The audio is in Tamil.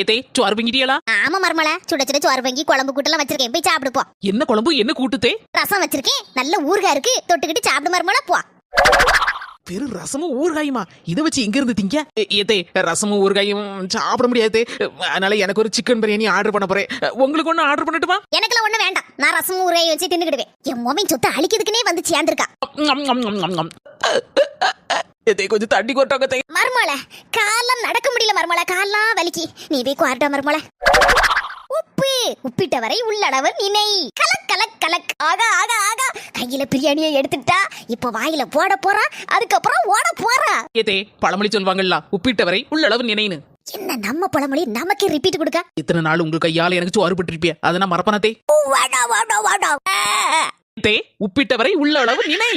ஏதே சோறு பங்கிட்டியலா ஆமா மர்மல சுட சுட சோறு வாங்கி குழம்பு கூட்டெல்லாம் வச்சிருக்கேன். போய் சாப்பிடு போ. என்ன குழம்பு? என்ன கூட்டுத்தே? ரசம் வச்சிருக்கேன். நல்ல ஊறுகாய் இருக்கு. தொட்டுக்கிட்டு சாப்பிடு மர்மல போ. வெறும் ரசமும் ஊறுகாயுமா? இதை வச்சு எங்க இருந்து திங்க? ஏதே ரசமும் ஊறுகாயும் சாப்பிட முடியாது. அதனால எனக்கு ஒரு சிக்கன் பிரியாணி ஆர்டர் பண்ண போறேன். உங்களுக்கு ஒண்ணு ஆர்டர் பண்ணட்டுமா? எனக்குலாம் ஒண்ணு வேண்டாம். நான் ரசம் ஊறுகாய் வச்சு தின்னுக்கிடுவேன். என் மோமின் சொத்து அழிக்கிறதுக்குனே வந்து சேர்ந்திருக்கா. ஏதே கொஞ்சம் தண்ணி கொட்டாங்க தே மர்மல கால்லாம் நடக்க முடியல மர்மல கால்லாம் வலிக்கு. நீ போய் குவார்ட்டா மர்மல உப்பு உப்பிட்ட வரை உள்ளளவு நினை. கலக் கலக் கலக். ஆகா ஆகா ஆகா. கையில பிரியாணியை எடுத்துட்டா இப்ப வாயில போட போறா அதுக்கப்புறம் ஓட போறா. ஏதே பழமொழி சொல்வாங்கல்ல உப்பிட்டவரை உள்ளளவு நினைன்னு. என்ன நம்ம பழமொழி நமக்கே ரிப்பீட் கொடுக்க? இத்தனை நாள் உங்க கையால எனக்கு சோறு பட்டிருப்பிய அதை நான் மறப்பனத்தே. வாடா வாடா வாடா. தே உப்பிட்டவரை உள்ளளவு நினை.